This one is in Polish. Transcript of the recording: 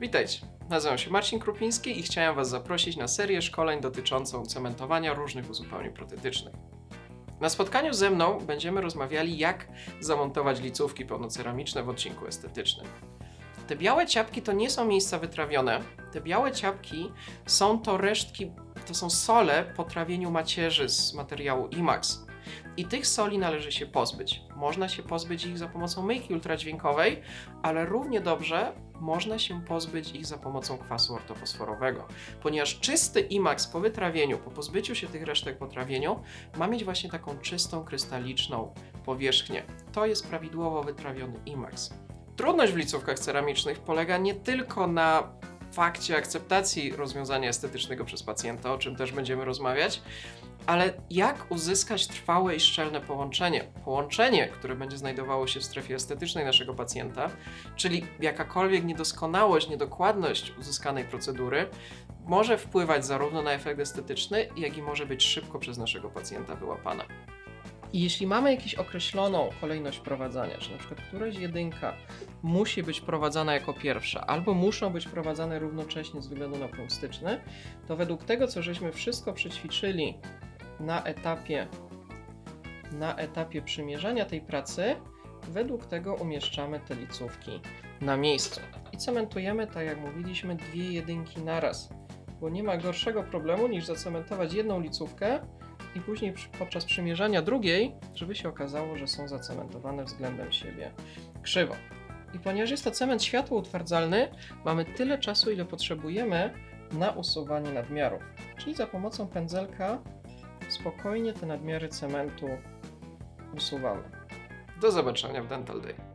Witajcie, nazywam się Marcin Krupiński i chciałem Was zaprosić na serię szkoleń dotyczącą cementowania różnych uzupełnień protetycznych. Na spotkaniu ze mną będziemy rozmawiali, jak zamontować licówki pełnoceramiczne w odcinku estetycznym. Te białe ciapki to nie są miejsca wytrawione. Te białe ciapki są to resztki, to są sole po trawieniu macierzy z materiału IMAX. I tych soli należy się pozbyć. Można się pozbyć ich za pomocą myjki ultradźwiękowej, ale równie dobrze można się pozbyć ich za pomocą kwasu ortofosforowego, ponieważ czysty IMAX po wytrawieniu, po pozbyciu się tych resztek po trawieniu, ma mieć właśnie taką czystą, krystaliczną powierzchnię. To jest prawidłowo wytrawiony IMAX. Trudność w licówkach ceramicznych polega nie tylko na fakcie akceptacji rozwiązania estetycznego przez pacjenta, o czym też będziemy rozmawiać, ale jak uzyskać trwałe i szczelne połączenie? Połączenie, które będzie znajdowało się w strefie estetycznej naszego pacjenta, czyli jakakolwiek niedoskonałość, niedokładność uzyskanej procedury, może wpływać zarówno na efekt estetyczny, jak i może być szybko przez naszego pacjenta wyłapana. I jeśli mamy jakąś określoną kolejność wprowadzania, że na przykład któraś jedynka musi być prowadzona jako pierwsza, albo muszą być prowadzone równocześnie z względu na punkt styczny, to według tego, co żeśmy wszystko przećwiczyli na etapie, na etapie przymierzania tej pracy, według tego umieszczamy te licówki na miejscu. I cementujemy, tak jak mówiliśmy, dwie jedynki naraz, bo nie ma gorszego problemu niż zacementować jedną licówkę i później podczas przymierzania drugiej, żeby się okazało, że są zacementowane względem siebie krzywo. I ponieważ jest to cement światło utwardzalny, mamy tyle czasu, ile potrzebujemy na usuwanie nadmiarów. Czyli za pomocą pędzelka spokojnie te nadmiary cementu usuwamy. Do zobaczenia w Dental Day.